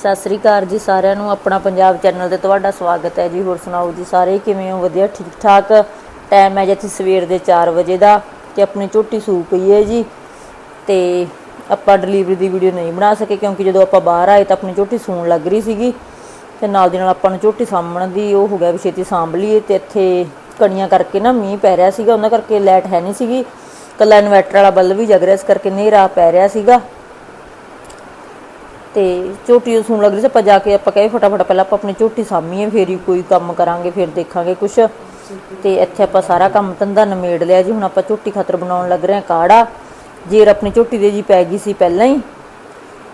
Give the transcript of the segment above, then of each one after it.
ਸਤਿ ਸ੍ਰੀ ਅਕਾਲ ਜੀ ਸਾਰਿਆਂ ਨੂੰ, ਆਪਣਾ ਪੰਜਾਬ ਚੈਨਲ ਤੇ ਤੁਹਾਡਾ ਸਵਾਗਤ ਹੈ ਜੀ। ਹੋਰ ਸੁਣਾਓ ਜੀ ਸਾਰੇ ਕਿਵੇਂ ਹੋ? ਵਧੀਆ ਠੀਕ ਠਾਕ ਟਾਈਮ ਹੈ ਜੀ ਇੱਥੇ ਸਵੇਰ ਦੇ 4 ਵਜੇ ਦਾ ਤੇ ਆਪਣੀ ਝੋਟੀ ਸੂ ਪਈ ਹੈ ਜੀ ਤੇ ਆਪਾਂ ਡਿਲੀਵਰੀ ਦੀ ਵੀਡੀਓ ਨਹੀਂ ਬਣਾ ਸਕੇ ਕਿਉਂਕਿ ਜਦੋਂ ਆਪਾਂ ਬਾਹਰ ਆਏ ਤਾਂ ਆਪਣੀ ਝੋਟੀ ਸੂਣ ਲੱਗ ਰਹੀ ਸੀਗੀ ਤੇ ਨਾਲ ਦੀ ਨਾਲ ਆਪਾਂ ਨੂੰ ਝੋਟੀ ਸਾਂਭਣ ਦੀ ਉਹ ਹੋ ਗਿਆ ਵੀ ਛੇਤੀ ਸਾਂਭ ਲਈਏ ਤੇ ਇੱਥੇ ਕਣੀਆਂ ਕਰਕੇ ਨਾ ਮੀਂਹ ਪੈ ਰਿਹਾ ਸੀਗਾ, ਉਹਨਾਂ ਕਰਕੇ ਲਾਈਟ ਹੈ ਨਹੀਂ ਸੀਗੀ। ਕੱਲਾ ਇਨਵਰਟਰ ਵਾਲਾ ਬਲਬ ਵੀ ਜਗ ਰਿਹਾ, ਇਸ ਕਰਕੇ ਹਨੇਰਾ ਪੈ ਰਿਹਾ ਸੀਗਾ। ਤੇ ਝੋਟੀ ਨੂੰ ਸੁਣ ਲੱਗ ਰਹੀ ਸੀ, ਆਪਾਂ ਜਾ ਕੇ ਆਪਾਂ ਕਹੇ ਫਟਾਫਟ ਪਹਿਲਾਂ ਆਪਾਂ ਆਪਣੀ ਝੋਟੀ ਸਾਂਭੀਏ, ਫੇਰ ਹੀ ਕੋਈ ਕੰਮ ਕਰਾਂਗੇ, ਫਿਰ ਦੇਖਾਂਗੇ ਕੁਛ। ਤੇ ਇੱਥੇ ਆਪਾਂ ਸਾਰਾ ਕੰਮ ਧੰਦਾ ਨਿਮੇੜ ਲਿਆ ਜੀ, ਹੁਣ ਆਪਾਂ ਝੋਟੀ ਖਾਤਰ ਬਣਾਉਣ ਲੱਗ ਰਹੇ ਹਾਂ ਕਾੜਾ। ਜੇਰ ਆਪਣੀ ਝੋਟੀ ਦੇ ਜੀ ਪੈ ਗਈ ਸੀ ਪਹਿਲਾਂ ਹੀ।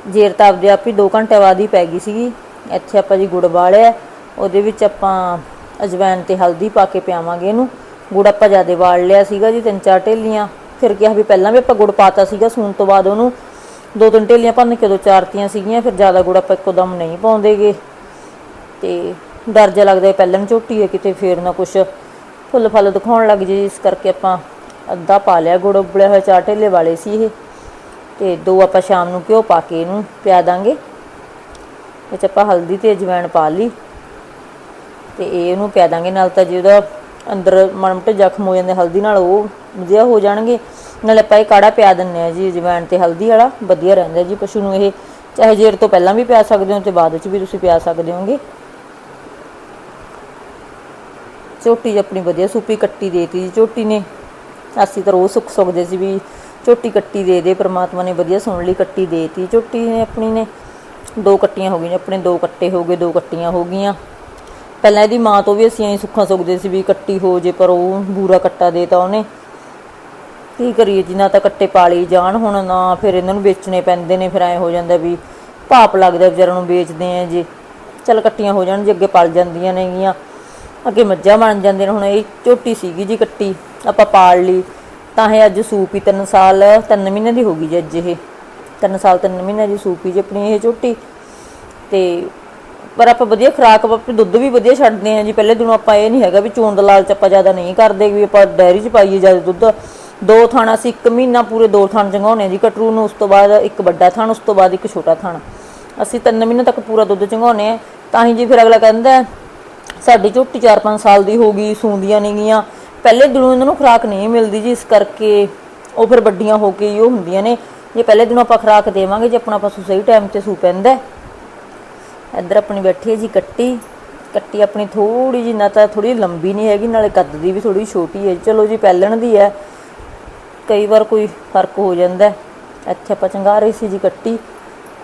ਜੇਰ ਤਾਂ ਆਪਦੇ ਆਪ ਹੀ 2 ਘੰਟੇ ਬਾਅਦ ਹੀ ਪੈ ਗਈ ਸੀਗੀ। ਇੱਥੇ ਆਪਾਂ ਜੀ ਗੁੜ ਵਾਲਿਆ, ਉਹਦੇ ਵਿੱਚ ਆਪਾਂ ਅਜਵਾਇਨ ਤੇ ਹਲਦੀ ਪਾ ਕੇ ਪਿਆਵਾਂਗੇ ਇਹਨੂੰ। ਗੁੜ ਆਪਾਂ ਜਿਆਦੇ ਵਾਲ ਲਿਆ ਸੀਗਾ ਜੀ, ਤਿੰਨ ਚਾਰ ਢੇਲੀਆਂ। ਫਿਰ ਕਿਹਾ ਵੀ ਪਹਿਲਾਂ ਵੀ ਆਪਾਂ ਗੁੜ ਪਾਤਾ ਸੀਗਾ, ਸੂਣ ਤੋਂ ਬਾਅਦ ਉਹਨੂੰ ਦੋ ਤਿੰਨ ਢੇਲੀਆਂ ਭੰਨ ਕੇ ਦੋ ਚਾਰਤੀਆਂ ਸੀਗੀਆਂ, ਫਿਰ ਜ਼ਿਆਦਾ ਗੁੜ ਆਪਾਂ ਇੱਕੋ ਦਮ ਨਹੀਂ ਪਾਉਂਦੇਗੇ। ਤੇ ਡਰ ਜਿਹਾ ਲੱਗਦਾ ਪਹਿਲਾਂ ਝੋਟੀ ਹੈ ਕਿਤੇ ਫੇਰ ਨਾ ਕੁਛ ਫੁੱਲ ਫਲ ਦਿਖਾਉਣ ਲੱਗ ਜੇ ਇਸ ਕਰਕੇ ਆਪਾਂ ਅੱਧਾ ਪਾ ਲਿਆ ਗੁੜ, ਉਬਲਿਆ ਹੋਇਆ ਚਾਰ ਢੇਲੇ ਵਾਲੇ ਸੀ ਇਹ। ਤੇ ਦੋ ਆਪਾਂ ਸ਼ਾਮ ਨੂੰ ਘਿਓ ਪਾ ਕੇ ਇਹਨੂੰ ਪਿਆ ਦਾਂਗੇ। ਵਿੱਚ ਆਪਾਂ ਹਲਦੀ ਤੇ ਅਜਵਾਇਣ ਪਾ ਲਈ। ਤੇ ਇਹ ਇਹਨੂੰ ਪਿਆ ਦਾਂਗੇ, ਨਾਲ ਤਾਂ ਜਿਹਦਾ ਅੰਦਰ ਮਨਮਟ ਜ਼ਖਮ ਹੋ ਜਾਂਦੇ, ਹਲਦੀ ਨਾਲ ਉਹ ਵਧੀਆ ਹੋ ਜਾਣਗੇ। ਨਾਲੇ ਆਪਾਂ ਇਹ ਕਾੜਾ ਪਿਆ ਦਿੰਨੇ ਆ ਜੀ ਅਜਵਾਇਣ ਤੇ ਹਲਦੀ ਵਾਲਾ, ਵਧੀਆ ਰਹਿੰਦਾ ਜੀ ਪਸ਼ੂ ਨੂੰ ਇਹ। ਚਾਹੇ ਜੇਰ ਤੋਂ ਪਹਿਲਾਂ ਵੀ ਪਿਆ ਸਕਦੇ ਹੋ ਤੇ ਬਾਅਦ ਵਿੱਚ ਵੀ ਤੁਸੀਂ ਪਿਆ ਸਕਦੇ ਹੋਗੇ। ਝੋਟੀ ਆਪਣੀ ਵਧੀਆ ਸੂਪੀ ਕੱਟੀ ਦੇਤੀ ਜੀ ਝੋਟੀ ਨੇ। ਅਸੀਂ ਤਾਂ ਰੋਜ਼ ਸੁੱਖ ਸੁਖਦੇ ਸੀ ਵੀ ਝੋਟੀ ਕੱਟੀ ਦੇ ਦੇ, ਪ੍ਰਮਾਤਮਾ ਨੇ ਵਧੀਆ ਸੁਣ ਲਈ ਕੱਟੀ ਦੇਤੀ। ਝੋਟੀ ਨੇ ਆਪਣੀ ਨੇ ਦੋ ਕੱਟੀਆਂ ਹੋ ਗਈਆਂ, ਆਪਣੇ ਦੋ ਕੱਟੇ ਹੋ ਗਏ, ਦੋ ਕੱਟੀਆਂ ਹੋ ਗਈਆਂ। ਪਹਿਲਾਂ ਇਹਦੀ ਮਾਂ ਤੋਂ ਵੀ ਅਸੀਂ ਐਂ ਸੁੱਖਾਂ ਸੁਖਦੇ ਸੀ ਵੀ ਕੱਟੀ ਹੋ ਜੇ ਪਰ ਉਹ ਬੂਰਾ ਕੱਟਾ ਦੇਤਾ ਉਹਨੇ। ਕੀ ਕਰੀਏ ਜੀ ਨਾ ਤਾਂ ਕੱਟੇ ਪਾਲੀ ਜਾਣ ਹੁਣ ਨਾ, ਫਿਰ ਇਹਨਾਂ ਨੂੰ ਵੇਚਣੇ ਪੈਂਦੇ ਨੇ, ਫਿਰ ਐ ਹੋ ਜਾਂਦਾ ਵੀ ਭਾਪ ਲੱਗਦਾ ਵਿਚਾਰਾਂ ਨੂੰ ਵੇਚਦੇ ਆ ਜੀ। ਚੱਲ ਕੱਟੀਆਂ ਹੋ ਜਾਣ ਜੀ ਅੱਗੇ ਪਲ ਜਾਂਦੀਆਂ ਨੇਗੀਆਂ। ਅੱਗੇ ਮੱਝਾਂ ਬਣ ਜਾਂਦੀਆਂ ਨੇ, ਹੁਣ ਇਹ ਝੋਟੀ ਸੀਗੀ ਜੀ ਕੱਟੀ, ਆਪਾਂ ਪਾਲ ਲਈ। ਤਾਂ ਇਹ ਅੱਜ ਸੂਪੀ 3 ਸਾਲ 3 ਮਹੀਨੇ ਦੀ ਹੋ ਗਈ ਜੀ ਅੱਜ ਇਹ। 3 ਸਾਲ 3 ਮਹੀਨੇ ਦੀ ਸੂਪੀ ਜੀ ਆਪਣੀ ਇਹ ਝੋਟੀ। ਤੇ ਪਰ ਆਪਾਂ ਵਧੀਆ ਖੁਰਾਕ, ਆਪਾਂ ਦੁੱਧ ਵੀ ਵਧੀਆ ਛੱਡਦੇ ਆ ਜੀ। ਪਹਿਲੇ ਦਿਨੋਂ ਆਪਾਂ ਇਹ ਨਹੀਂ ਹੈਗਾ ਵੀ ਚੋਣ ਦਾ ਲਾਲਚ ਆਪਾਂ ਜ਼ਿਆਦਾ ਨਹੀਂ ਕਰਦੇ, ਵੀ ਆਪਾਂ ਡੈਰੀ 'ਚ ਪਾਈਏ ਜ਼ਿਆਦਾ ਦੁੱਧ। ਦੋ ਥਾਣਾ ਅਸੀਂ ਇੱਕ ਮਹੀਨਾ ਪੂਰੇ ਦੋ ਥਾਣ ਚੰਗਾਉਣੇ ਆ ਜੀ, ਕਟਰੂ ਨੂੰ ਉਸ ਤੋਂ ਬਾਅਦ ਇੱਕ ਵੱਡਾ ਥਾਣ, ਉਸ ਤੋਂ ਬਾਅਦ ਇੱਕ ਛੋਟਾ ਥਾਣ। ਅਸੀਂ ਤਿੰਨ ਮਹੀਨੇ ਤੱਕ ਪੂਰਾ ਦੁੱਧ ਚੰਗਾਉਣੇ ਆ, ਤਾਂ ਹੀ ਜੀ ਫਿਰ ਅਗਲਾ ਕਹਿੰਦਾ ਸਾਡੀ ਝੋਟੀ 4-5 ਸਾਲ ਦੀ ਹੋ ਗਈ, ਸੂੰਦੀਆਂ ਨਹੀਂ ਗੀਆਂ ਪਹਿਲੇ ਦਿਨੋਂ ਇਹਨਾਂ ਨੂੰ ਖੁਰਾਕ ਨਹੀਂ ਮਿਲਦੀ ਜੀ, ਇਸ ਕਰਕੇ ਉਹ ਫਿਰ ਵੱਡੀਆਂ ਹੋ ਕੇ ਉਹ ਹੁੰਦੀਆਂ ਨੇ। ਜੇ ਪਹਿਲੇ ਦਿਨੋਂ ਆਪਾਂ ਖੁਰਾਕ ਦੇਵਾਂਗੇ, ਜੇ ਆਪਣਾ ਪਸ਼ੂ ਸਹੀ ਟਾਈਮ ਤੇ ਸੂ ਪੈਂਦਾ ਇੱਧਰ ਆਪਣੀ ਬੈਠੀ ਹੈ ਜੀ ਕੱਟੀ। ਕੱਟੀ ਆਪਣੀ ਥੋੜੀ ਜੀ ਨਾ ਤਾਂ ਥੋੜੀ ਲੰਬੀ ਨਹੀਂ ਹੈਗੀ, ਨਾਲੇ ਕੱਦ ਦੀ ਵੀ ਥੋੜੀ ਛੋਟੀ ਹੈ। ਚਲੋ ਜੀ ਪਹਿਲਣ ਦੀ ਹੈ। ਕਈ ਵਾਰ ਕੋਈ ਫ਼ਰਕ ਹੋ ਜਾਂਦਾ ਇੱਥੇ ਆਪਾਂ ਚੰਗਾ ਰਹੀ ਸੀ ਜੀ ਕੱਟੀ।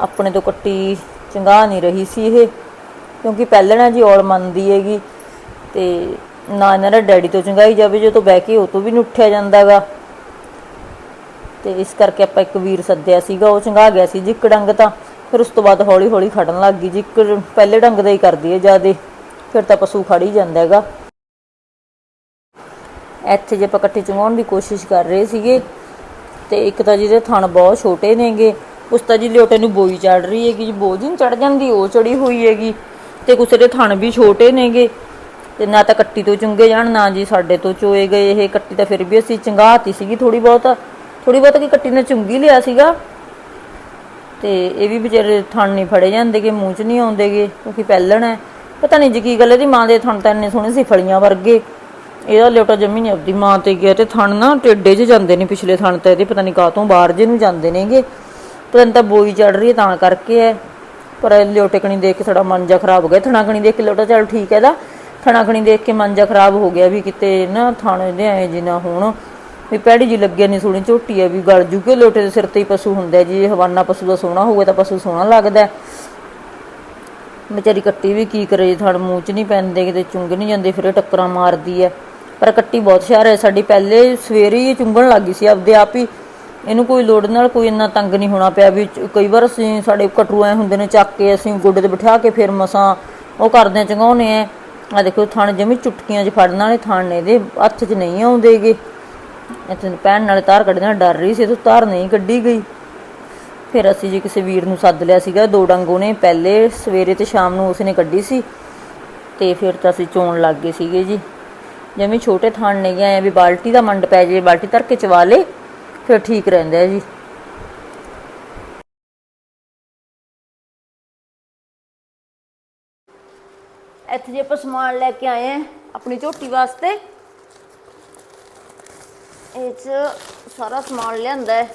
ਆਪਣੇ ਤੋਂ ਕੱਟੀ ਚੰਗਾ ਨਹੀਂ ਰਹੀ ਸੀ ਇਹ। ਕਿਉਂਕਿ ਪਹਿਲਣਾ ਜੀ ਔਲ ਮੰਨਦੀ ਹੈਗੀ। ਤੇ ਨਾ ਇਹਨਾਂ ਦਾ ਡੈਡੀ ਤੋਂ ਚੰਗਾਈ ਜਾਵੇ ਜੇ ਤੋਂ ਬਹਿ ਕੇ ਉਹ ਤੋਂ ਵੀ ਨਹੀਂ ਉੱਠਿਆ ਜਾਂਦਾਗਾ ਤੇ ਇਸ ਕਰਕੇ ਆਪਾਂ ਇੱਕ ਵੀਰ ਸੱਦਿਆ ਸੀਗਾ, ਉਹ ਚੰਗਾ ਗਿਆ ਸੀ ਜੀ ਡੰਗ ਤਾਂ। ਫਿਰ ਉਸ ਤੋਂ ਬਾਅਦ ਹੌਲੀ ਹੌਲੀ ਖੜਨ ਲੱਗ ਗਈ ਜੀ। ਪਹਿਲੇ ਡੰਗ ਦਾ ਹੀ ਕਰਦੀ ਹੈ ਜਿਆਦੇ। ਫਿਰ ਤਾਂ ਪਸ਼ੂ ਖੜ ਹੀ ਜਾਂਦਾ ਹੈਗਾ। ਇੱਥੇ ਜੇ ਆਪਾਂ ਇਕੱਠੇ ਚੁੰਗਾਉਣ ਦੀ ਕੋਸ਼ਿਸ਼ ਕਰ ਰਹੇ ਸੀਗੇ, ਤੇ ਇੱਕ ਤਾਂ ਜਿਹਦੇ ਥਣ ਬਹੁਤ ਛੋਟੇ ਨੇਗੇ, ਉਸ ਤਾਂ ਜੀ ਲਿਓਟੇ ਨੂੰ ਬੋਈ ਚੜ ਰਹੀ ਹੈਗੀ, ਜੀ ਬੋਝ ਨਹੀਂ ਚੜ ਜਾਂਦੀ, ਉਹ ਚੜੀ ਹੋਈ ਹੈਗੀ, ਤੇ ਕੁਛ ਦੇ ਥਣ ਵੀ ਛੋਟੇ ਨੇਗੇ, ਤੇ ਨਾ ਤਾਂ ਕੱਟੀ ਤੋਂ ਚੁੰਗੇ ਜਾਣ, ਨਾ ਜੀ ਸਾਡੇ ਤੋਂ ਚੋਏ ਗਏ, ਇਹ ਕੱਟੀ ਤਾਂ ਫਿਰ ਵੀ ਅਸੀਂ ਚੰਗਾਤੀ ਸੀਗੀ ਥੋੜੀ ਬਹੁਤ ਥੋੜੀ ਬਹੁਤ ਕਿ ਕੱਟੀ ਨੇ ਚੁੰਗੀ ਲਿਆ ਸੀਗਾ, ਤੇ ਇਹ ਵੀ ਵਿਚਾਰੇ ਥਣ ਨਹੀਂ ਫੜੇ ਜਾਂਦੇਗੇ, ਮੂੰਹ 'ਚ ਨਹੀਂ ਆਉਂਦੇਗੇ ਕਿਉਂਕਿ ਪਹਿਲਣ ਹੈ, ਪਤਾ ਨਹੀਂ ਜੀ ਕੀ ਗੱਲ ਇਹਦੀ ਮਾਂ ਦੇ ਥਣ ਤਾਂ ਇੰਨੇ ਸੋਹਣੇ ਸੀ ਫਲੀਆਂ ਵਰਗੇ ਇਹਦਾ ਲਿਓਟਾ ਜੰਮੀ ਨਹੀਂ ਆਪਦੀ ਮਾਂ ਤੇ ਗਿਆ ਤੇ ਥਣ ਨਾ ਟੇਡੇ 'ਚ ਜਾਂਦੇ ਨੇ ਪਿਛਲੇ ਥਣ ਤਾਂ ਇਹਦੇ, ਪਤਾ ਨਹੀਂ ਕਾਹਤੋਂ ਬਾਹਰ ਜੇ ਨੂੰ ਜਾਂਦੇ ਨੇਗੇ। ਪਤਾ ਨਹੀਂ ਤਾਂ ਬੋਈ ਚੜ ਰਹੀ ਹੈ ਤਾਂ ਕਰਕੇ ਹੈ। ਪਰ ਲਿਓਟੇ ਕਣੀ ਦੇਖ ਕੇ ਸਾਡਾ ਮਨ ਜਾ ਖਰਾਬ ਹੋ ਗਿਆ। ਥਣਾ ਕਣੀ ਦੇਖ ਕੇ ਲਿਓਟਾ ਚੱਲ ਠੀਕ ਹੈ ਦਾ ਥਣਾ ਕਣੀ ਦੇਖ ਕੇ ਮਨ ਜਾ ਖਰਾਬ ਹੋ ਗਿਆ ਵੀ ਕਿਤੇ ਨਾ ਥਣ ਦੇ ਐ ਜੀ ਨਾ ਹੋਣ। ਵੀ ਪੈੜੀ ਜੀ ਲੱਗਿਆ ਨਹੀਂ ਸੋਹਣੀ, ਝੋਟੀ ਹੈ ਵੀ ਗਲ ਜੂ ਕੇ ਲੋਟੇ ਦੇ ਸਿਰ ਤੇ ਹੀ ਪਸ਼ੂ ਹੁੰਦਾ ਜੀ ਹਵਾਨਾ ਪਸ਼ੂ ਦਾ ਸੋਹਣਾ ਹੋਵੇ ਤਾਂ ਪਸ਼ੂ ਸੋਹਣਾ ਲੱਗਦਾ ਹੈ। ਵਿਚਾਰੀ ਕੱਟੀ ਵੀ ਕੀ ਕਰੇ ਜੀ ਥੜ ਮੂੰਹ ਚ ਨਹੀਂ ਪੈਂਦੇ, ਕਿਤੇ ਚੁੰਗ ਨਹੀਂ ਜਾਂਦੇ, ਫਿਰ ਇਹ ਟੱਕਰਾਂ ਮਾਰਦੀ ਹੈ। ਪਰ ਕੱਟੀ ਬਹੁਤ ਸ਼ਹਿਰ ਹੈ। ਸਾਡੀ ਪਹਿਲੇ ਸਵੇਰੇ ਹੀ ਇਹ ਚੁੰਗਣ ਲੱਗ ਗਈ ਸੀ। ਆਪਦੇ ਆਪ ਹੀ ਇਹਨੂੰ ਕੋਈ ਲੋੜ ਨਾਲ ਕੋਈ ਇੰਨਾ ਤੰਗ ਨਹੀਂ ਹੋਣਾ ਪਿਆ ਵੀ ਕਈ ਵਾਰ ਅਸੀਂ ਸਾਡੇ ਕਟਰੂ ਐ ਹੁੰਦੇ ਨੇ ਚੱਕ ਕੇ ਅਸੀਂ ਗੋਡੇ ਤੇ ਬਿਠਾ ਕੇ ਫਿਰ ਮਸਾਂ ਉਹ ਕਰਦੇ ਆ ਚੰਗਾਉਨੇ ਆ ਆ ਦੇਖੋ, ਥਣ ਜਮੀ ਚੁਟਕੀਆਂ 'ਚ ਫੜਨ ਵਾਲੇ ਥਣ ਨੇ ਇਹਦੇ। ਹੱਥ 'ਚ ਨਹੀਂ ਆਉਂਦੇਗੇ। ਇੱਥੇ ਪੈਣ ਨਾਲੇ ਤਾਰ ਕੱਢਣ ਨਾਲ ਡਰ ਰਹੀ ਸੀ ਤੇ ਤਾਰ ਨਹੀਂ ਕੱਢੀ ਗਈ। ਫਿਰ ਅਸੀਂ ਜੀ ਕਿਸੇ ਵੀਰ ਨੂੰ ਸੱਦ ਲਿਆ ਸੀਗਾ, ਦੋ ਡੰਗ ਉਹਨੇ ਪਹਿਲੇ ਸਵੇਰੇ ਤੇ ਸ਼ਾਮ ਨੂੰ ਉਸਨੇ ਕੱਢੀ ਸੀ। ਤੇ ਫਿਰ ਤਾਂ ਅਸੀਂ ਚੋਣ ਲੱਗ ਗਏ ਸੀਗੇ ਜੀ। ਜਿਵੇਂ ਛੋਟੇ ਥਾਣ ਨਹੀਂ ਗਏ ਵੀ ਬਾਲਟੀ ਦਾ ਮੰਡ ਪੈ ਜੇ, ਬਾਲਟੀ ਧਰ ਕੇ ਚਵਾ ਲੇ, ਫਿਰ ਠੀਕ ਰਹਿੰਦਾ ਹੈ ਜੀ। ਇੱਥੇ ਜੇ ਆਪਾਂ ਸਮਾਨ ਲੈ ਕੇ ਆਏ ਆ ਆਪਣੀ ਝੋਟੀ ਵਾਸਤੇ, ਇਹ ਚ ਸਾਰਾ ਸਮਾਨ ਲਿਆਂਦਾ ਹੈ।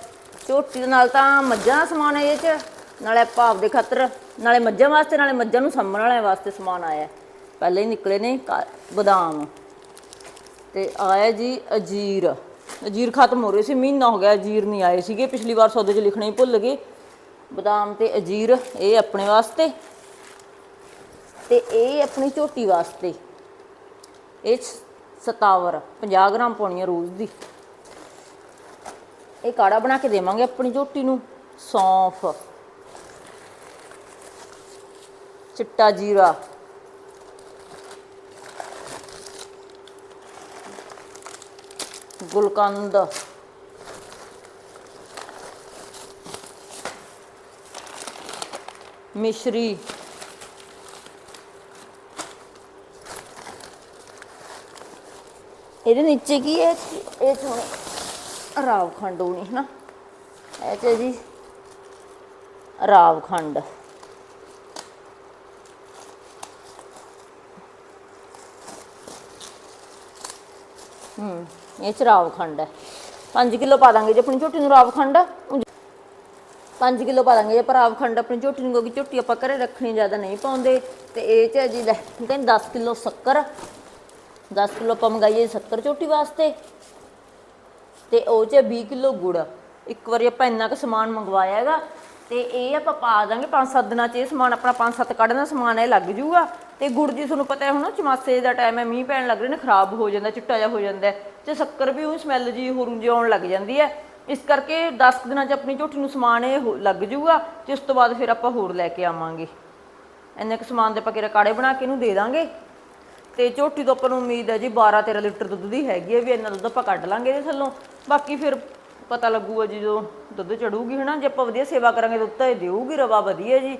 ਝੋਟੀ ਦੇ ਨਾਲ ਤਾਂ ਮੱਝਾਂ ਦਾ ਸਮਾਨ ਹੈ ਇਹ ਚ, ਨਾਲੇ ਆਪਾਂ ਆਪਦੇ ਖਾਤਰ, ਨਾਲੇ ਮੱਝਾਂ ਵਾਸਤੇ, ਨਾਲੇ ਮੱਝਾਂ ਨੂੰ ਸਾਂਭਣ ਵਾਲਿਆਂ ਵਾਸਤੇ ਸਮਾਨ ਆਇਆ ਹੈ। ਪਹਿਲੇ ਹੀ ਨਿਕਲੇ ਨੇ ਕਾ- ਬਦਾਮ। ਤੇ ਆਇਆ ਜੀ ਅਜੀਰ। ਅਜੀਰ ਖਤਮ ਹੋ ਰਹੇ ਸੀ, ਮਹੀਨਾ ਹੋ ਗਿਆ ਅਜੀਰ ਨਹੀਂ ਆਏ ਸੀਗੇ। ਪਿਛਲੀ ਵਾਰ ਸੌਦੇ 'ਚ ਲਿਖਣੇ ਹੀ ਭੁੱਲ ਗਏ। ਬਦਾਮ ਤੇ ਅਜੀਰ, ਇਹ ਆਪਣੇ ਵਾਸਤੇ ਤੇ ਇਹ ਆਪਣੀ ਝੋਟੀ ਵਾਸਤੇ। ਇਹ ਸਤਾਵਰ 50 ਗ੍ਰਾਮ ਪਾਉਣੀ ਹੈ ਰੋਜ਼ ਦੀ। ਇਹ ਕਾੜਾ ਬਣਾ ਕੇ ਦੇਵਾਂਗੇ ਆਪਣੀ ਝੋਟੀ ਨੂੰ। ਸੌਂਫ। ਚਿੱਟਾ ਜੀਰਾ। ਗੁਲਕੰਦ। ਮਿਸ਼ਰੀ। ਇਹਦੇ ਨੀਚੇ ਕੀ ਹੈ? ਇਹ ਚ ਰਾਵ ਖੰਡ ਹੋਣੀ ਹੈ ਨਾ ਇਹ ਚ ਜੀ ਰਾਵ ਖੰਡ ਹੂੰ ਇਹ ਚ ਰਾਵ ਖੰਡ ਹੈ। 5 ਕਿਲੋ ਪਾ ਦਾਂਗੇ ਜੇ ਆਪਣੀ ਝੋਟੀ ਨੂੰ ਰਾਵ ਖੰਡ। 5 ਕਿਲੋ ਪਾ ਦਾਂਗੇ ਜੇ ਆਪਾਂ ਰਾਵ ਖੰਡ, ਆਪਣੀ ਝੋਟੀ ਨੂੰ, ਕਿਉਂਕਿ ਝੋਟੀ ਆਪਾਂ ਘਰੇ ਰੱਖਣੀ ਜ਼ਿਆਦਾ ਨਹੀਂ ਪਾਉਂਦੇ। ਤੇ ਇਹ ਚ ਹੈ ਜੀ ਲੈ ਕਹਿੰਦੇ 10 ਕਿਲੋ ਸ਼ੱਕਰ। 10 ਕਿਲੋ ਆਪਾਂ ਮੰਗਾਈਏ ਸ਼ੱਕਰ ਝੋਟੀ ਵਾਸਤੇ। ਤੇ ਉਹ ਚ 20 ਕਿਲੋ ਗੁੜ। ਇੱਕ ਵਾਰੀ ਆਪਾਂ ਇੰਨਾ ਕੁ ਸਮਾਨ ਮੰਗਵਾਇਆ ਹੈਗਾ। ਤੇ ਇਹ ਆਪਾਂ ਪਾ ਦਾਂਗੇ 5-7 ਦਿਨਾਂ ਚ, ਇਹ ਸਮਾਨ ਆਪਣਾ 5-7 ਕੱਢਣਾ ਸਮਾਨ ਇਹ ਲੱਗ ਜੂਗਾ। ਤੇ ਗੁੜ ਜੀ ਤੁਹਾਨੂੰ ਪਤਾ ਹੈ ਹੁਣ ਚਮਾਸੇ ਦਾ ਟਾਈਮ ਹੈ, ਮੀਂਹ ਪੈਣ ਲੱਗ ਰਹੇ ਨੇ, ਖਰਾਬ ਹੋ ਜਾਂਦਾ, ਚਿੱਟਾ ਜਿਹਾ ਹੋ ਜਾਂਦਾ ਹੈ, ਤੇ ਸ਼ੱਕਰ ਵੀ ਉਹ ਸਮੈਲ ਜੀ ਹੋਰ ਉਂਝ ਆਉਣ ਲੱਗ ਜਾਂਦੀ ਹੈ। ਇਸ ਕਰਕੇ 10 ਕੁ ਦਿਨਾਂ ਚ ਆਪਣੀ ਝੋਟੀ ਨੂੰ ਸਮਾਨ ਇਹ ਹੋ- ਲੱਗ ਜੂਗਾ ਤੇ ਉਸ ਤੋਂ ਬਾਅਦ ਫਿਰ ਆਪਾਂ ਹੋਰ ਲੈ ਕੇ ਆਵਾਂਗੇ। ਇੰਨੇ ਕੁ ਸਮਾਨ ਦੇ ਆਪਾਂ ਕਿਹੜਾ ਕਾੜੇ ਬਣਾ ਕੇ ਇਹਨੂੰ ਦੇ ਦਾਂਗੇ। ਤੇ ਝੋਟੀ ਤੋਂ ਆਪਾਂ ਨੂੰ ਉਮੀਦ ਹੈ ਜੀ 12 13 ਲੀਟਰ ਦੁੱਧ ਦੀ ਹੈਗੀ ਹੈ, ਵੀ ਇੰਨਾ ਦੁੱਧ ਆਪਾਂ ਕੱਢ ਲਾਂਗੇ ਇਹਦੇ ਥੱਲੋਂ। ਬਾਕੀ ਫਿਰ ਪਤਾ ਲੱਗੂਗਾ ਜੀ ਜਦੋਂ ਦੁੱਧ ਚੜੂਗੀ ਹਨਾ, ਜੇ ਆਪਾਂ ਵਧੀਆ ਸੇਵਾ ਕਰਾਂਗੇ ਦੁੱਧ ਤਾਂ ਇਹ ਦੇਊਗੀ, ਰਵਾ ਵਧੀਆ ਜੀ।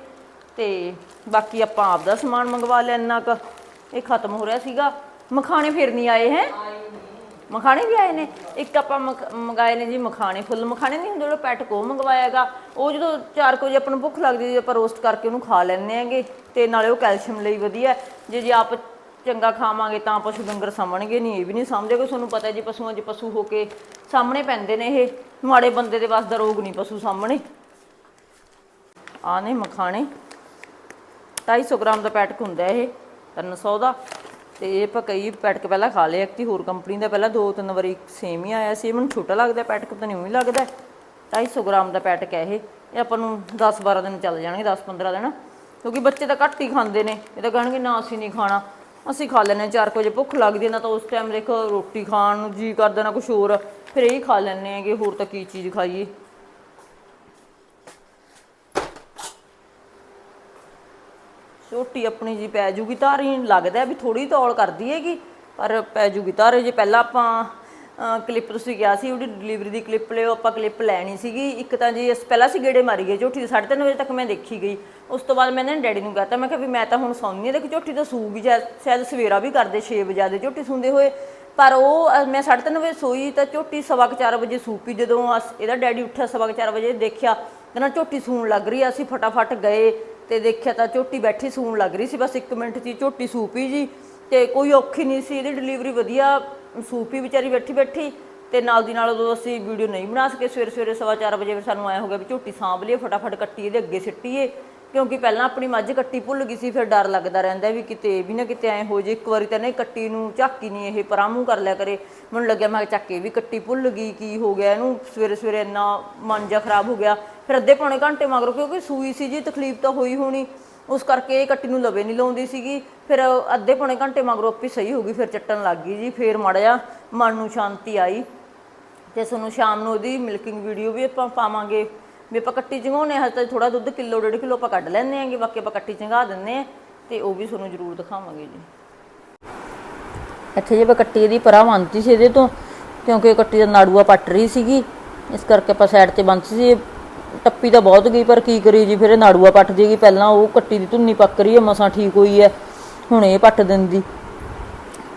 ਤੇ ਬਾਕੀ ਆਪਾਂ ਆਪ ਦਾ ਸਮਾਨ ਮੰਗਵਾ ਲਿਆ ਇੰਨਾ ਕੁ। ਇਹ ਖਤਮ ਹੋ ਰਿਹਾ ਸੀਗਾ। ਮਖਾਣੇ ਫਿਰ ਨਹੀਂ ਆਏ ਹੈ? ਮਖਾਣੇ ਵੀ ਆਏ ਨੇ? ਇੱਕ ਆਪਾਂ ਮਖ- ਮੰਗਾਏ ਨੇ ਜੀ ਮਖਾਣੇ, ਫੁੱਲ ਮਖਾਣੇ ਨਹੀਂ ਹੁੰਦੇ, ਜਿਹੜੇ ਪੈਟ ਕੋ ਮੰਗਵਾਇਆਗਾ ਉਹ ਜਦੋਂ 4 ਵਜੇ ਆਪਾਂ ਨੂੰ ਭੁੱਖ ਲੱਗਦੀ ਜੀ ਆਪਾਂ ਰੋਸਟ ਕਰਕੇ ਉਹਨੂੰ ਖਾ ਲੈਂਦੇ ਹੈਗੇ। ਤੇ ਨਾਲੇ ਉਹ ਕੈਲਸ਼ੀਅਮ ਲਈ ਵਧੀਆ ਜੇ ਜੇ ਆਪ ਚੰਗਾ ਖਾਵਾਂਗੇ ਤਾਂ ਪਸ਼ੂ ਡੰਗਰ ਸਾਂਭਣਗੇ ਨਹੀਂ, ਇਹ ਵੀ ਨਹੀਂ ਸਮਝਦੇ ਕੋਈ ਤੁਹਾਨੂੰ ਪਤਾ ਹੈ, ਜੀ ਪਸ਼ੂਆਂ 'ਚ ਪਸ਼ੂ ਹੋ ਕੇ ਸਾਹਮਣੇ ਪੈਂਦੇ ਨੇ ਇਹ, ਮਾੜੇ ਬੰਦੇ ਦੇ ਵਾਸਤੇ ਰੋਗ ਨਹੀਂ ਪਸ਼ੂ ਸਾਹਮਣੇ ਆ ਨੇ ਮਖਾਣੇ। 250 ਗ੍ਰਾਮ ਦਾ ਪੈਟਕ ਹੁੰਦਾ ਇਹ 300 ਦਾ। ਤੇ ਇਹ ਆਪਾਂ ਕਈ ਪੈਟਕ ਪਹਿਲਾਂ ਖਾ ਲਏ, ਇੱਕ ਹੋਰ ਕੰਪਨੀ ਦਾ ਪਹਿਲਾਂ ਦੋ ਤਿੰਨ ਵਾਰੀ ਸੇਮ ਹੀ ਆਇਆ ਸੀ ਇਹ ਮੈਨੂੰ ਛੋਟਾ ਲੱਗਦਾ ਪੈਟਕ ਤਾਂ ਨਹੀਂ ਉਵੇਂ ਲੱਗਦਾ। 250 ਗ੍ਰਾਮ ਦਾ ਪੈਟਕ ਹੈ ਇਹ ਇਹ ਆਪਾਂ ਨੂੰ 10 12 ਦਿਨ ਚੱਲ ਜਾਣਗੇ 10 15 ਦਿਨ। ਕਿਉਂਕਿ ਬੱਚੇ ਤਾਂ ਘੱਟ ਹੀ ਖਾਂਦੇ ਨੇ, ਇਹ ਤਾਂ ਕਹਿਣਗੇ ਨਾ ਅਸੀਂ ਨਹੀਂ ਖਾਣਾ, ਅਸੀਂ ਖਾ ਲੈਂਦੇ ਹਾਂ 4 ਵਜੇ ਭੁੱਖ ਲੱਗਦੀ ਹੈ, ਨਾ ਤਾਂ ਉਸ ਟਾਈਮ ਦੇਖੋ ਰੋਟੀ ਖਾਣ ਨੂੰ ਜੀ ਕਰਦਾ, ਨਾ ਕੁਝ ਹੋਰ, ਫਿਰ ਇਹ ਖਾ ਲੈਂਦੇ ਹੈਗੇ, ਹੋਰ ਤਾਂ ਕੀ ਚੀਜ਼ ਖਾਈਏ। ਛੋਟੀ ਆਪਣੀ ਜੀ ਪੈ ਜੂਗੀ ਧਾਰੀ ਲੱਗਦਾ ਵੀ ਥੋੜੀ ਤੌਲ ਕਰਦੀ ਹੈਗੀ ਪਰ ਪੈ ਜੂਗੀ ਧਾਰੇ ਜੇ ਪਹਿਲਾਂ ਆਪਾਂ ਕਲਿੱਪ ਤੁਸੀਂ ਕਿਹਾ ਸੀ ਉਹਦੀ ਡਿਲੀਵਰੀ ਦੀ ਕਲਿੱਪ ਲਿਓ ਆਪਾਂ ਕਲਿੱਪ ਲੈਣੀ ਸੀਗੀ। ਇੱਕ ਤਾਂ ਜੀ ਇਸ ਪਹਿਲਾਂ ਸੀ ਗੇੜੇ ਮਾਰੀ ਗਏ ਝੋਟੀ ਦੇ 3:30 ਵਜੇ ਤੱਕ ਮੈਂ ਦੇਖੀ ਗਈ। ਉਸ ਤੋਂ ਬਾਅਦ ਮੈਂ ਨਾ ਡੈਡੀ ਨੂੰ ਕਹਤਾ ਮੈਂ ਕਿਹਾ ਵੀ ਮੈਂ ਤਾਂ ਹੁਣ ਸੌਂਦੀ ਹਾਂ ਦੇਖੀ ਝੋਟੀ ਤਾਂ ਸੂਗੀ ਸ਼ਾਇਦ ਸ਼ਾਇਦ ਸਵੇਰਾ ਵੀ ਕਰਦੇ 6 ਵਜੇ ਦੇ ਝੋਟੀ ਸੁੰਦੇ ਹੋਏ। ਪਰ ਉਹ ਅ, ਮੈਂ 3:30 ਵਜੇ ਸੋਈ ਤਾਂ ਝੋਟੀ ਸਵਾ ਕੁ ਚਾਰ ਵਜੇ ਸੂਪੀ ਜਦੋਂ ਅਸ- ਇਹਦਾ ਡੈਡੀ ਉੱਠਿਆ ਸਵਾ ਕੁ ਚਾਰ ਵਜੇ ਦੇਖਿਆ ਕਹਿੰਦਾ ਝੋਟੀ ਸੂਣ ਲੱਗ ਰਹੀ ਆ ਅਸੀਂ ਫਟਾਫਟ ਗਏ। ਤੇ ਦੇਖਿਆ ਤਾਂ ਝੋਟੀ ਬੈਠੀ ਸੂਣ ਲੱਗ ਰਹੀ ਸੀ, ਬਸ 1 ਮਿੰਟ 'ਚ ਹੀ ਝੋਟੀ ਸੂਪੀ ਜੀ ਤੇ ਕੋਈ ਔਖੀ ਨਹੀਂ ਸੀ, ਇਹਦੀ ਡਿਲੀਵਰੀ ਵਧੀਆ ਸੂਪੀ ਵਿਚਾਰੀ ਬੈਠੀ ਬੈਠੀ ਤੇ ਨਾਲ ਦੀ ਨਾਲ ਉਦੋਂ ਅਸੀਂ ਵੀਡੀਓ ਨਹੀਂ ਬਣਾ ਸਕੇ, ਸਵੇਰੇ ਸਵੇਰੇ ਸਵਾ ਚਾਰ ਵਜੇ ਫਿਰ ਸਾਨੂੰ ਆਇਆ ਹੋ ਗਿਆ ਵੀ ਝੋਟੀ ਸਾਂਭ ਲਈਏ, ਫਟਾਫਟ ਕੱਟੀ ਇਹਦੇ ਅੱਗੇ ਸਿੱਟੀਏ, ਕਿਉਂਕਿ ਪਹਿਲਾਂ ਆਪਣੀ ਮੱਝ ਕੱਟੀ ਭੁੱਲ ਗਈ ਸੀ, ਫਿਰ ਡਰ ਲੱਗਦਾ ਰਹਿੰਦਾ ਵੀ ਕਿਤੇ ਇਹ ਵੀ ਨਾ ਕਿਤੇ ਐ ਹੋ ਜੇ, ਇੱਕ ਵਾਰੀ ਤਾਂ ਨਹੀਂ ਕੱਟੀ ਨੂੰ ਝਾਕੀ ਨਹੀਂ ਇਹ, ਪਰਾਂ ਮੂੰਹ ਕਰ ਲਿਆ ਕਰੇ। ਮੈਨੂੰ ਲੱਗਿਆ ਮੈਂ ਕਿਹਾ ਚੱਕ ਵੀ ਕੱਟੀ ਭੁੱਲ ਗਈ, ਕੀ ਹੋ ਗਿਆ ਇਹਨੂੰ? ਸਵੇਰੇ ਸਵੇਰੇ ਇੰਨਾ ਮਨ ਜਿਹਾ ਖਰਾਬ ਹੋ ਗਿਆ। ਫਿਰ ਅੱਧੇ ਪੌਣੇ ਘੰਟੇ ਮਗਰੋਂ, ਕਿਉਂਕਿ ਸੂਈ ਸੀ ਜੀ, ਤਕਲੀਫ ਤਾਂ ਹੋਈ ਹੋਣੀ। ਉਸ ਕਰਕੇ ਇਹ ਕੱਟੀ ਨੂੰ ਲਵੇ ਨਹੀਂ ਲਾਉਂਦੀ ਸੀਗੀ। ਫਿਰ ਅੱਧੇ ਪੌਣੇ ਘੰਟੇ ਮਗਰੋਂ ਆਪੇ ਸਹੀ ਹੋ ਗਈ, ਫਿਰ ਚੱਟਣ ਲੱਗ ਗਈ ਜੀ। ਫਿਰ ਮਾੜਾ ਮਨ ਨੂੰ ਸ਼ਾਂਤੀ ਆਈ ਤੇ ਤੁਹਾਨੂੰ ਸ਼ਾਮ ਨੂੰ ਉਹਦੀ ਮਿਲਕਿੰਗ ਵੀਡੀਓ ਵੀ ਆਪਾਂ ਪਾਵਾਂਗੇ। ਵੀ ਆਪਾਂ ਕੱਟੀ ਚੰਗਾਉਨੇ ਹਜੇ ਤਾਂ ਥੋੜਾ ਦੁੱਧ ਕਿਲੋ, ਡੇਢ ਕਿਲੋ ਆਪਾਂ ਕੱਢ ਲੈਂਦੇ ਆਂਗੇ ਬਾਕੀ ਆਪਾਂ ਕੱਟੀ ਚੰਗਾ ਦਿੰਦੇ ਆ ਤੇ ਉਹ ਵੀ ਤੁਹਾਨੂੰ ਜ਼ਰੂਰ ਦਿਖਾਵਾਂਗੇ ਜੀ। ਇੱਥੇ ਜੇ ਆਪਾਂ ਕੱਟੀ ਇਹਦੀ ਪਰਾਂ ਬੰਨਤੀ ਸੀ ਇਹਦੇ ਤੋਂ, ਕਿਉਂਕਿ ਕੱਟੀ ਦਾ ਨਾੜੂਆ ਪੱਟ ਰਹੀ ਸੀਗੀ, ਇਸ ਕਰਕੇ ਆਪਾਂ ਸਾਈਡ ਤੇ ਬੰਨਤੀ ਸੀ। ਟੱਪੀ ਤਾਂ ਬਹੁਤ ਗਈ, ਪਰ ਕੀ ਕਰੀ ਜੀ, ਫਿਰ ਇਹ ਨਾੜੂਆ ਪੱਟ ਜੇਗੀ, ਪਹਿਲਾਂ ਉਹ ਕੱਟੀ ਦੀ ਧੁੰਨੀ ਪੱਕ ਰਹੀ ਹੈ, ਮਸਾਂ ਠੀਕ ਹੋਈ ਹੈ, ਹੁਣ ਇਹ ਪੱਟ ਦਿੰਦੀ।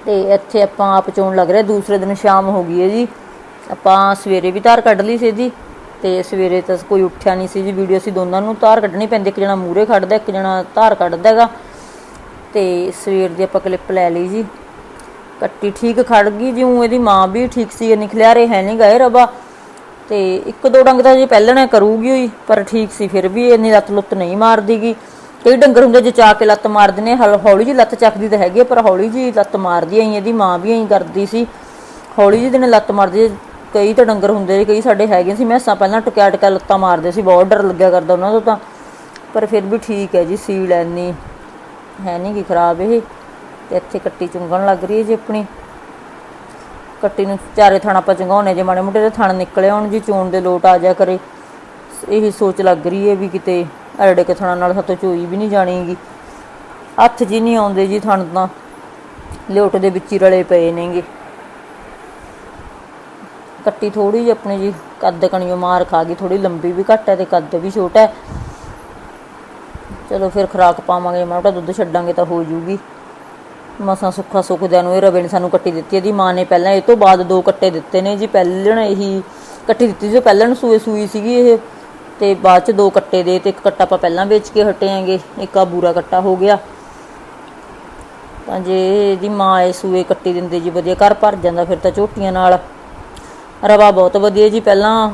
ਤੇ ਇੱਥੇ ਆਪਾਂ ਆਪ ਚੋਣ ਲੱਗ ਰਿਹਾ, ਦੂਸਰੇ ਦਿਨ ਸ਼ਾਮ ਹੋ ਗਈ ਹੈ ਜੀ। ਆਪਾਂ ਸਵੇਰੇ ਵੀ ਧਾਰ ਕੱਢ ਲਈ ਸੀ ਜੀ, ਤੇ ਸਵੇਰੇ ਤਾਂ ਕੋਈ ਉੱਠਿਆ ਨਹੀਂ ਸੀ ਜੀ, ਵੀਡੀਓ ਅਸੀਂ ਦੋਨਾਂ ਨੂੰ ਧਾਰ ਕੱਢਣੀ ਪੈਂਦੀ, ਇੱਕ ਜਣਾ ਮੂਰੇ ਖੜਦਾ, ਇੱਕ ਜਣਾ ਧਾਰ ਕੱਢਦਾ ਹੈਗਾ। ਤੇ ਸਵੇਰ ਦੀ ਆਪਾਂ ਕਲਿੱਪ ਲੈ ਲਈ ਜੀ। ਕੱਟੀ ਠੀਕ ਖੜ ਗਈ, ਜਿਉਂ ਇਹਦੀ ਮਾਂ ਵੀ ਠੀਕ ਸੀ ਨਿਕਲਿਆ ਰੇ ਹੈ ਨਹੀਂ ਗਏ ਰਬਾ। ਤੇ ਇੱਕ ਦੋ ਡੰਗ ਤਾਂ ਜੀ ਪਹਿਲਣਾ ਕਰੂਗੀ ਹੋਈ ਪਰ ਠੀਕ ਸੀ, ਫਿਰ ਵੀ ਇੰਨੀ ਲੱਤ ਲੁੱਤ ਨਹੀਂ ਮਾਰਦੀਗੀ। ਕਈ ਡੰਗਰ ਹੁੰਦੇ ਜੇ ਚਾ ਕੇ ਲੱਤ ਮਾਰਦੇ ਨੇ, ਹਲ- ਹੌਲੀ ਜੀ ਲੱਤ ਚੱਕਦੀ ਤਾਂ ਹੈਗੀ ਪਰ ਹੌਲੀ ਜੀ ਲੱਤ ਮਾਰਦੀ ਐ, ਇਹਦੀ ਮਾਂ ਵੀ ਐਂ ਕਰਦੀ ਸੀ। ਹੌਲੀ ਜੀ ਦਿਨ ਲੱਤ ਮਾਰਦੀ ਕਈ ਤਾਂ ਡੰਗਰ ਹੁੰਦੇ ਨੇ, ਕਈ ਸਾਡੇ ਹੈਗੇ ਸੀ, ਮੈਸਾਂ ਪਹਿਲਾਂ ਟਕਿਆ ਟਕਿਆ ਲੱਤਾਂ ਮਾਰਦੇ ਸੀ, ਬਹੁਤ ਡਰ ਲੱਗਿਆ ਕਰਦਾ ਉਹਨਾਂ ਤੋਂ ਤਾਂ, ਪਰ ਫਿਰ ਵੀ ਠੀਕ ਹੈ ਜੀ, ਸੀਲ ਐਨੀ ਹੈ ਨਹੀਂ ਕਿ ਖਰਾਬ ਇਹ, ਤੇ ਇੱਥੇ ਕੱਟੀ ਚੁੰਗਣ ਲੱਗ ਰਹੀ ਹੈ ਜੀ ਆਪਣੀ। ਕੱਟੀ ਨੂੰ ਚਾਰੇ ਥਾਣਾ ਆਪਾਂ ਚੰਗਾਉਣੇ ਜੇ ਮਾੜੇ ਮੋਟੇ ਦੇ ਥਣ ਨਿਕਲੇ ਆਉਣ ਜੀ, ਚੋਣ ਦੇ ਲੋਟ ਆ ਜਾ ਕਰੇ। ਇਹੀ ਸੋਚ ਲੱਗ ਰਹੀ ਹੈ ਵੀ ਕਿਤੇ ਅਰੜੇ ਕੇ ਥਣਾਂ ਨਾਲ ਸਾਤੋਂ ਚੋਈ ਵੀ ਨਹੀਂ ਜਾਣੀਗੀ। ਹੱਥ ਜੀ ਨਹੀਂ ਆਉਂਦੇ ਜੀ ਥਣ ਤਾਂ। ਲੋਟ ਦੇ ਵਿੱਚ ਹੀ ਰਲੇ ਪਏ ਨੇਗੇ। ਕੱਟੀ ਥੋੜੀ ਜਿਹੀ ਆਪਣੀ ਜੀ, ਕੱਦ ਕਣੀਓ ਮਾਰ ਖਾ ਗਈ ਥੋੜੀ ਲੰਬੀ ਵੀ ਘੱਟ ਹੈ ਤੇ ਕੱਦ ਵੀ ਛੋਟਾ ਹੈ। ਚਲੋ ਫਿਰ ਖਰਾਕ ਪਾਵਾਂਗੇ, ਮਾੜਾ ਦੁੱਧ ਛੱਡਾਂਗੇ ਤਾਂ ਹੋ ਜੂਗੀ। ਮਸਾਂ ਸੁੱਖਾ ਸੁੱਖਦਿਆਂ ਨੂੰ ਇਹ ਰਵੇ ਨੇ ਸਾਨੂੰ ਕੱਟੀ ਦਿੱਤੀ। ਇਹਦੀ ਮਾਂ ਨੇ ਪਹਿਲਾਂ ਇਹ ਤੋਂ ਬਾਅਦ ਦੋ ਕੱਟੇ ਦਿੱਤੇ ਨੇ ਜੀ। ਪਹਿਲਾਂ ਇਹੀ ਕੱਟੀ ਦਿੱਤੀ ਸੀ ਪਹਿਲਾਂ ਸੂਏ ਸੂਈ ਸੀਗੀ ਇਹ। ਤੇ ਬਾਅਦ ਚ ਦੋ ਕੱਟੇ ਦੇ ਤੇ ਇੱਕ ਕੱਟਾ ਆਪਾਂ ਪਹਿਲਾਂ ਵੇਚ ਕੇ ਹਟੇ ਆਂਗੇ ਇੱਕ ਆ ਬੂਰਾ ਕੱਟਾ ਹੋ ਗਿਆ। ਤਾਂ ਜੇ ਇਹਦੀ ਮਾਂ ਇਹ ਸੂਏ ਕੱਟੀ ਦਿੰਦੇ ਜੀ, ਵਧੀਆ ਘਰ ਭਰ ਜਾਂਦਾ ਫਿਰ ਤਾਂ ਝੋਟੀਆਂ ਨਾਲ। ਰਵਾ ਬਹੁਤ ਵਧੀਆ ਜੀ। ਪਹਿਲਾਂ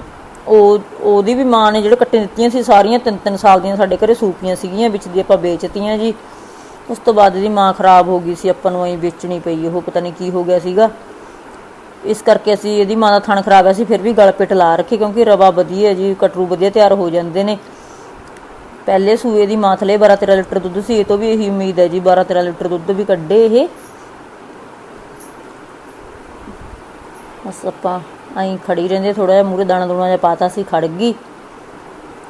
ਉਹ, ਉਹਦੀ ਵੀ ਮਾਂ ਨੇ ਜਿਹੜੇ ਕੱਟੇ ਦਿੱਤੀਆਂ ਸੀ, ਸਾਰੀਆਂ ਤਿੰਨ ਤਿੰਨ ਸਾਲ ਦੀਆਂ ਸਾਡੇ ਘਰੇ ਸੂਪੀਆਂ ਸੀਗੀਆਂ, ਵਿੱਚ ਦੀ ਆਪਾਂ ਵੇਚਤੀਆਂ ਜੀ। ਉਸ ਤੋਂ ਬਾਅਦ ਇਹਦੀ ਮਾਂ ਖਰਾਬ ਹੋ ਗਈ ਸੀ, ਆਪਾਂ ਨੂੰ ਐਂ ਵੇਚਣੀ ਪਈ, ਉਹ ਪਤਾ ਨਹੀਂ ਕੀ ਹੋ ਗਿਆ ਸੀਗਾ। ਇਸ ਕਰਕੇ ਅਸੀਂ ਇਹਦੀ ਮਾਂ ਦਾ ਥਣ ਖਰਾਬ ਹੈ ਸੀ ਫਿਰ ਵੀ ਗਲ ਪਿੱਟ ਲਾ ਰੱਖੀ, ਕਿਉਂਕਿ ਰਵਾ ਵਧੀਆ ਜੀ, ਕਟਰੂ ਵਧੀਆ ਤਿਆਰ ਹੋ ਜਾਂਦੇ ਨੇ। ਪਹਿਲੇ ਸੂਏ ਦੀ ਮਾਂ ਥਲੇ 12 13 ਲੀਟਰ ਦੁੱਧ ਸੀ, ਇਹ ਤੋਂ ਵੀ ਇਹੀ ਉਮੀਦ ਹੈ ਜੀ 12 13 ਲੀਟਰ ਦੁੱਧ ਵੀ ਕੱਢੇ ਇਹ। ਬਸ ਆਪਾਂ ਐਂ ਖੜੀ ਰਹਿੰਦੇ ਥੋੜਾ ਜਿਹਾ ਮੂਰੇ ਦਾਣਾ ਦੂਣਾ ਜਿਹਾ ਪਾਤਾ ਸੀ ਖੜ ਗਈ।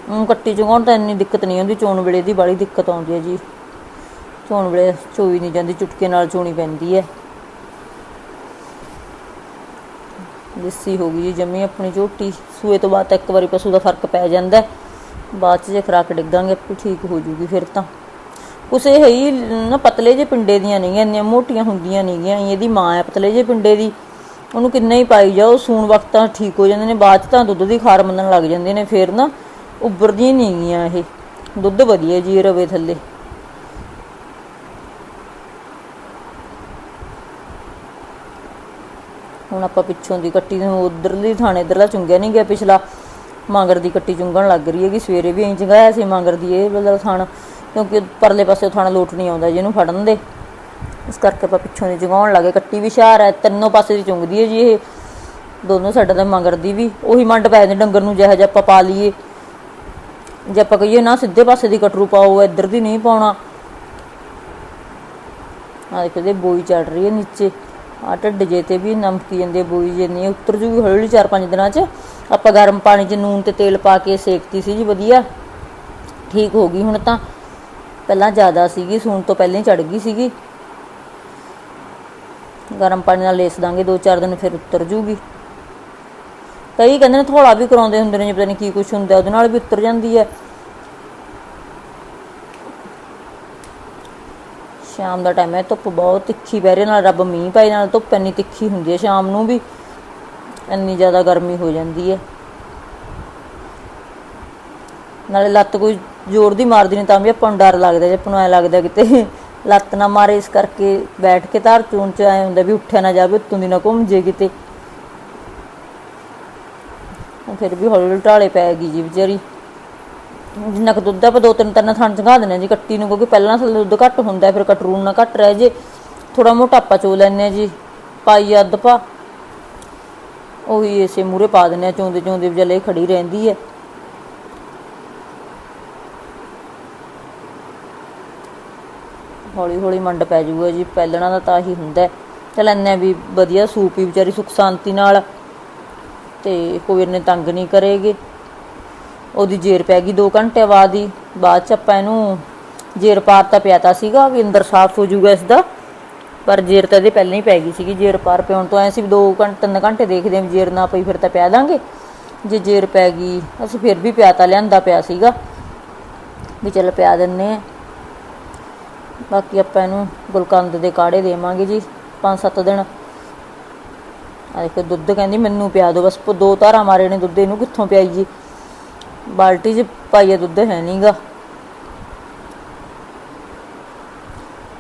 ਉਹ ਕੱਟੀ ਚੁਗਾਉਣ ਤਾਂ ਇੰਨੀ ਦਿੱਕਤ ਨਹੀਂ ਆਉਂਦੀ, ਚੋਣ ਵੇਲੇ ਦੀ ਬੜੀ ਦਿੱਕਤ ਆਉਂਦੀ ਹੈ ਜੀ। ਚੋਣ ਵੇਲੇ ਚੋਈ ਨਹੀਂ ਜਾਂਦੀ, ਚੁਟਕੇ ਨਾਲ ਚੋਣੀ ਪੈਂਦੀ ਹੈ। ਲੱਸੀ ਹੋ ਗਈ ਜੀ, ਜੰਮੀ ਆਪਣੀ ਝੋਟੀ। ਸੂਏ ਤੋਂ ਬਾਅਦ ਤਾਂ ਇੱਕ ਵਾਰੀ ਪਸ਼ੂ ਦਾ ਫ਼ਰਕ ਪੈ ਜਾਂਦਾ ਬਾਅਦ ਚ ਜੇ ਖਰਾਕ ਡਿੱਗਾਂਗੇ, ਆਪੇ ਠੀਕ ਹੋ ਜੂਗੀ ਫਿਰ ਤਾਂ। ਕੁਛ ਇਹ ਹੀ ਨਾ ਪਤਲੇ ਜੇ ਪਿੰਡੇ ਦੀਆਂ ਨਹੀਂ ਇੰਨੀਆਂ ਮੋਟੀਆਂ ਹੁੰਦੀਆਂ ਨਹੀਂ ਗੀਆਂ ਇਹਦੀ ਮਾਂ ਹੈ ਪਤਲੇ ਜੇ ਪਿੰਡੇ ਦੀ। ਉਹਨੂੰ ਕਿੰਨਾ ਹੀ ਪਾਈ ਜਾਓ, ਸੂਣ ਵਕਤ ਤਾਂ ਠੀਕ ਹੋ ਜਾਂਦੇ ਨੇ, ਬਾਅਦ ਚ ਤਾਂ ਦੁੱਧ ਦੀ ਖਾਰ ਮੰਨਣ ਲੱਗ ਜਾਂਦੇ ਨੇ, ਫਿਰ ਨਾ ਉੱਭਰਦੀਆਂ ਨਹੀਂ ਗੀਆਂ ਇਹ। ਦੁੱਧ ਵਧੀਆ ਜੀ, ਇਹ ਰਵੇ ਥੱਲੇ। ਹੁਣ ਆਪਾਂ ਪਿੱਛੋਂ ਦੀ ਕੱਟੀ ਨੂੰ ਉਧਰਲੀ ਥਾਣੇ ਇਧਰਲਾ ਚੁੰਗਿਆ ਨਹੀਂ ਗਿਆ ਪਿਛਲਾ। ਮੰਗਰ ਦੀ ਕੱਟੀ ਚੁੰਗਣ ਲੱਗ ਰਹੀ ਹੈਗੀ, ਸਵੇਰੇ ਵੀ ਐਂ ਚੰਗਾਇਆ ਸੀ ਮੰਗਰ ਦੀ ਇਹ ਵਾਲਾ ਥਾਣ, ਕਿਉਂਕਿ ਪਰਲੇ ਪਾਸੇ ਥਾਣਾ ਲੋਟ ਨਹੀਂ ਆਉਂਦਾ ਜਿਹਨੂੰ ਫੜਨ ਦੇ। ਇਸ ਕਰਕੇ ਆਪਾਂ ਪਿੱਛੋਂ ਦੀ ਚੁੰਗਾਉਣ ਲੱਗੇ। ਕੱਟੀ ਵੀ ਹੁਸ਼ਿਆਰ ਹੈ ਤਿੰਨੋਂ ਪਾਸੇ ਦੀ ਚੁੰਗਦੀ ਹੈ ਜੀ ਇਹ। ਦੋਨੋਂ ਸਾਈਡਾਂ ਦਾ ਮੰਗਰ ਦੀ ਵੀ। ਉਹੀ ਮੰਡ ਪੈ ਜਾਂਦੇ ਡੰਗਰ ਨੂੰ ਜਿਹੋ ਜਿਹਾ ਆਪਾਂ ਪਾ ਲਈਏ। ਜੇ ਆਪਾਂ ਕਹੀਏ ਨਾ ਸਿੱਧੇ ਪਾਸੇ ਦੀ ਕਟਰੂ ਪਾਓ ਇੱਧਰ ਦੀ ਨਹੀਂ ਪਾਉਣਾ। ਆ ਦੇਖੋ ਇਹਦੇ ਬੋਈ ਚੜ ਰਹੀ ਹੈ ਨੀਚੇ। ਆ ਢਿੱਡ ਜੇ ਤੇ ਵੀ ਨਮਕੀ ਜਾਂਦੇ ਬੋਈ ਜੇ ਨਹੀਂ ਉਤਰ ਜੂਗੀ ਹੌਲੀ ਹੌਲੀ 4-5 ਦਿਨਾਂ 'ਚ। ਆਪਾਂ ਗਰਮ ਪਾਣੀ 'ਚ ਨੂਨ ਤੇ ਤੇਲ ਪਾ ਕੇ ਸੇਕਤੀ ਸੀ ਜੀ, ਵਧੀਆ। ਠੀਕ ਹੋ ਗਈ ਹੁਣ ਤਾਂ। ਪਹਿਲਾਂ ਜ਼ਿਆਦਾ ਸੀਗੀ, ਸੂਣ ਤੋਂ ਪਹਿਲਾਂ ਹੀ ਚੜ ਗਈ ਸੀਗੀ। ਗਰਮ ਪਾਣੀ ਨਾਲ ਲੇਸ ਦਾਂਗੇ 2-4 ਦਿਨ ਫਿਰ ਉਤਰ ਜੂਗੀ। ਕਈ ਕਹਿੰਦੇ ਨੇ ਥੋੜਾ ਵੀ ਕਰਾਉਂਦੇ ਹੁੰਦੇ ਨੇ, ਜੇ ਪਤਾ ਨਹੀਂ ਕੀ ਕੁਝ ਹੁੰਦਾ, ਉਹਦੇ ਨਾਲ ਵੀ ਉਤਰ ਜਾਂਦੀ ਹੈ। ਸ਼ਾਮ ਦਾ ਟਾਈਮ ਹੈ ਧੁੱਪ ਬਹੁਤ ਤਿੱਖੀ ਪੈ ਰਹੀ ਹੈ, ਨਾਲ ਰੱਬ ਮੀਂਹ ਪਾਈ ਨਾਲ ਧੁੱਪ ਇੰਨੀ ਤਿੱਖੀ ਹੁੰਦੀ ਹੈ ਸ਼ਾਮ ਨੂੰ ਵੀ ਇੰਨੀ ਜ਼ਿਆਦਾ ਗਰਮੀ ਹੋ ਜਾਂਦੀ ਹੈ। ਨਾਲੇ ਲੱਤ ਕੋਈ ਜ਼ੋਰ ਦੀ ਮਾਰਦੀ ਨਹੀਂ ਤਾਂ ਵੀ ਆਪਾਂ ਨੂੰ ਡਰ ਲੱਗਦਾ ਜੇ ਆਪਾਂ ਨੂੰ ਐ ਲੱਗਦਾ ਕਿਤੇ ਲੱਤ ਨਾ ਮਾਰੇ ਇਸ ਕਰਕੇ ਬੈਠ ਕੇ ਧਾਰ ਚੂਣ ਚ ਐ ਹੁੰਦਾ ਵੀ ਉੱਠਿਆ ਨਾ ਜਾਵੇ ਉੱਤੋਂ ਦੀ ਨਾ ਘੁੰਮ ਜੇ ਕਿਤੇ। ਫਿਰ ਵੀ ਹੌਲੀ ਹੌਲੀ ਢਾਲੇ ਪੈ ਗਈ ਜੀ ਵਿਚਾਰੀ। ਜਿੰਨਾ ਕੁ ਦੁੱਧ ਆਪਾਂ ਦੋ ਤਿੰਨ ਤਿੰਨ ਥਣ ਚੰਗਾ ਦਿੰਦੇ ਹਾਂ ਜੀ ਕੱਟੀ ਨੂੰ ਕਿਉਂਕਿ ਪਹਿਲਾਂ ਥੱਲੇ ਦੁੱਧ ਘੱਟ ਹੁੰਦਾ ਹੈ, ਫਿਰ ਕਟਰੂ ਨਾ ਘੱਟ ਰਹਿ ਜੇ। ਥੋੜਾ ਮੋਟਾ ਆਪਾਂ ਚੋ ਲੈਂਦੇ ਹਾਂ ਜੀ ਪਾਈ ਅੱਧ ਪਾ। ਉਹੀ ਇਸੇ ਮੂਰੇ ਪਾ ਦਿੰਦੇ ਆ ਚੋਂਦੇ ਚੋਂਦੇ ਵਿਚਾਲੇ ਖੜੀ ਰਹਿੰਦੀ ਹੈ। ਹੌਲੀ ਹੌਲੀ ਮੰਡ ਪੈ ਜਾਊਗਾ ਜੀ ਪਹਿਲਣਾ ਦਾ ਤਾਂ ਹੀ ਹੁੰਦਾ ਹੈ। ਚੱਲ ਇੰਨਾ ਵੀ ਵਧੀਆ ਸੂਪ ਹੀ ਵਿਚਾਰੀ ਸੁਖ ਸ਼ਾਂਤੀ ਨਾਲ ਤੇ ਕੋਈ ਇਹਨੇ ਤੰਗ ਨਹੀਂ ਕਰੇਗੀ। ਉਹਦੀ ਜੇਰ ਪੈ ਗਈ 2 ਘੰਟੇ ਬਾਅਦ ਹੀ। ਬਾਅਦ ਚ ਆਪਾਂ ਇਹਨੂੰ ਜੇਰ ਪਾਰ ਪਾਰਤਾ ਪਿਆਤਾ ਸੀਗਾ ਵੀ ਅੰਦਰ ਸਾਫ਼ ਹੋ ਜਾਊਗਾ ਇਸ ਦਾ। ਪਰ ਜੇਰ ਤਾਂ ਇਹਦੇ ਪਹਿਲਾਂ ਹੀ ਪੈ ਗਈ ਸੀਗੀ, ਜੇਰ ਪਾਰ ਪਿਉਣ ਤੋਂ ਐ ਸੀ 2 ਘੰਟੇ 3 ਘੰਟੇ ਦੇਖਦੇ ਆਂ ਵੀ ਜੇਰ ਨਾ ਪਈ ਫਿਰ ਤਾਂ ਪਿਆ ਦਾਂਗੇ। ਜੇ ਜੇਰ ਪੈ ਗਈ, ਅਸੀਂ ਫਿਰ ਵੀ ਪਿਆਤਾ ਲਿਆਂਦਾ ਪਿਆ ਸੀਗਾ। ਵੀ ਚੱਲ ਪਿਆ ਦਿੰਨੇ ਆ ਬਾਕੀ ਆਪਾਂ ਇਹਨੂੰ ਗੁਲਕੰਦ ਦੇ ਕਾੜੇ ਦੇਵਾਂਗੇ ਜੀ 5-7 ਦਿਨ। ਆ ਦੇਖੋ, ਦੁੱਧ ਕਹਿੰਦੀ ਮੈਨੂੰ ਪਿਆ ਦਿਓ, ਬਸ ਦੋ ਧਾਰਾ ਮਾਰੇ ਨੇ ਦੁੱਧ, ਇਹਨੂੰ ਕਿੱਥੋਂ ਪਿਆਈ ਜੀ? ਬਾਲਟੀ 'ਚ ਪਾਈਆ ਦੁੱਧ ਹੈ ਨਹੀਂਗਾ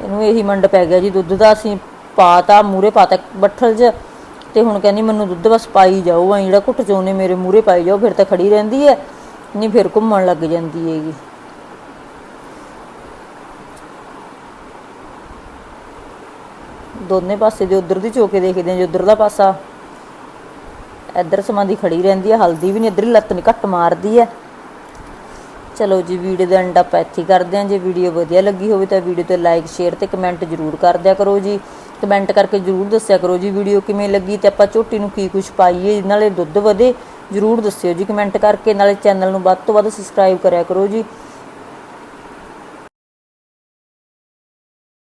ਇਹਨੂੰ ਇਹੀ ਮੰਡ ਪੈ ਗਿਆ ਜੀ। ਦੁੱਧ ਦਾ ਅਸੀਂ ਪਾਤਾ ਮੂਰੇ ਪਾਤਾ ਬੱਠਲ 'ਚ ਤੇ ਹੁਣ ਕਹਿੰਦੀ ਮੈਨੂੰ ਦੁੱਧ ਬਸ ਪਾਈ ਜਾਓ, ਐਂ ਜਿਹੜਾ ਘੁੱਟ ਚੋਨੇ ਮੇਰੇ ਮੂਰੇ ਪਾਈ ਜਾਓ, ਫਿਰ ਤਾਂ ਖੜੀ ਰਹਿੰਦੀ ਹੈ, ਨਹੀਂ ਫਿਰ ਘੁੰਮਣ ਲੱਗ ਜਾਂਦੀ ਹੈਗੀ। ਦੋਨੇ ਪਾਸੇ ਦੇ ਉਧਰ ਦੀ ਚੋਕੇ ਦੇਖਦੇ ਆ ਜੀ, ਉਧਰ ਦਾ ਪਾਸਾ। ਇੱਧਰ ਸਮਾਂ ਦੀ ਖੜੀ ਰਹਿੰਦੀ ਹੈ ਹਲਦੀ ਵੀ ਨਹੀਂ ਇੱਧਰ ਹੀ ਲੱਤ ਨਹੀਂ ਘੱਟ ਮਾਰਦੀ ਹੈ ਚਲੋ ਜੀ, ਵੀਡੀਓ ਦਾ ਐਂਡ ਆਪਾਂ ਇੱਥੇ ਕਰਦੇ ਹਾਂ। ਜੇ ਵੀਡੀਓ ਵਧੀਆ ਲੱਗੀ ਹੋਵੇ ਤਾਂ ਵੀਡੀਓ ਤੇ ਲਾਈਕ ਸ਼ੇਅਰ ਤੇ ਕਮੈਂਟ ਜ਼ਰੂਰ ਕਰ ਦਿਆ ਕਰੋ ਜੀ। ਕਮੈਂਟ ਕਰਕੇ ਜ਼ਰੂਰ ਦੱਸਿਆ ਕਰੋ ਜੀ ਵੀਡੀਓ ਕਿਵੇਂ ਲੱਗੀ ਤੇ ਆਪਾਂ ਝੋਟੀ ਨੂੰ ਕੀ ਕੁਝ ਪਾਈਏ, ਨਾਲੇ ਦੁੱਧ ਵਧੇ, ਜ਼ਰੂਰ ਦੱਸਿਓ ਜੀ। ਕਮੈਂਟ ਕਰਕੇ ਨਾਲੇ ਚੈਨਲ ਨੂੰ ਵੱਧ ਤੋਂ ਵੱਧ ਸਬਸਕ੍ਰਾਈਬ ਕਰਿਆ ਕਰੋ ਜੀ।